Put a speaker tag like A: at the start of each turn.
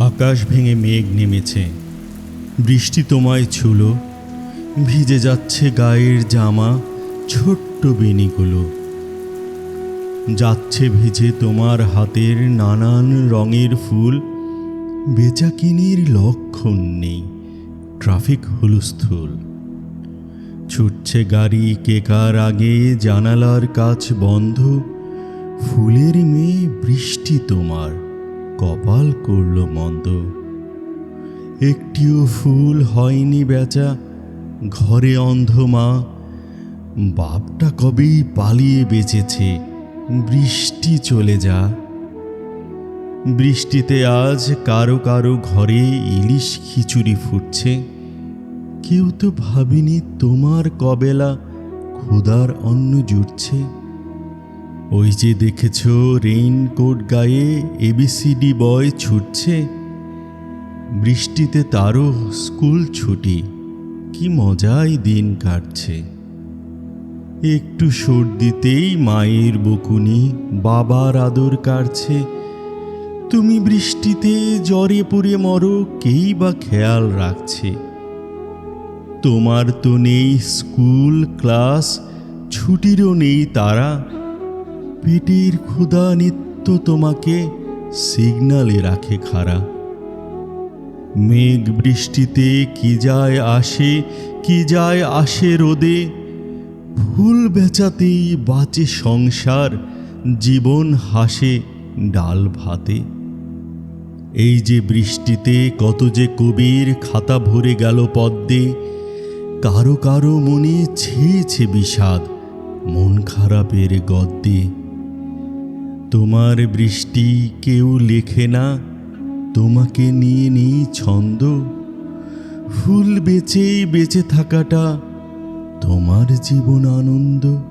A: আকাশ ভেঙে মেঘ নেমেছে। বৃষ্টি তোমায় ছুলো। ভিজে যাচ্ছে গায়ের জামা ছোট্ট বেনিগুলো যাচ্ছে ভিজে তোমার হাতের নানান রঙের ফুল। বেচাকিনির লক্ষণ নেই, ট্রাফিক হুলস্থুল ছুটছে গাড়ি কেকার আগে, জানালার কাজ বন্ধ। ফুলের মেয়ে বৃষ্টি তোমার। কপাল করল মন্দ। একটিও ফুল হয়নি বেচা, ঘরে অন্ধ মা। বাপটা কবেই পালিয়ে বেঁচেছে, বৃষ্টি চলে যা। বৃষ্টিতে আজ কারও কারও ঘরে ইলিশ খিচুড়ি ফুটছে। কেউ তো ভাবিনি তোমার কবেলা ক্ষুধার অন্ন জুটছে। ওই যে দেখেছ রেইনকোট গায়ে এবিসিডি বয় ছুটছে? বৃষ্টিতে তারও স্কুল ছুটি, কি মজাই দিন কাটছে। একটু সর্দিতেই মায়ের বকুনি, বাবার আদর কাটছে। তুমি বৃষ্টিতে জ্বরে পড়ে মরো, কেই বা খেয়াল রাখছে? তোমার তো নেই স্কুল, ক্লাস, ছুটিরও নেই তারা। পেটের ক্ষুধা নিত্য তোমাকে সিগনালে রাখে খাড়া মেঘ বৃষ্টিতে কি যায় আসে, কি যায় আসে রোদে? ফুল বেচাতেই বাঁচে সংসার, জীবন হাসে ডাল ভাতে। এই যে বৃষ্টিতে কত যে কবির খাতা ভরে গেল পদ্মে, কারও কারও মনে ছেয়েছে বিষাদ, মন খারাপের গদ্যে। তোমার বৃষ্টি কেউ লেখে না, তোমাকে নিয়ে নেই ছন্দ। ফুল বেচেই বেঁচে থাকাটা তোমার জীবন আনন্দ।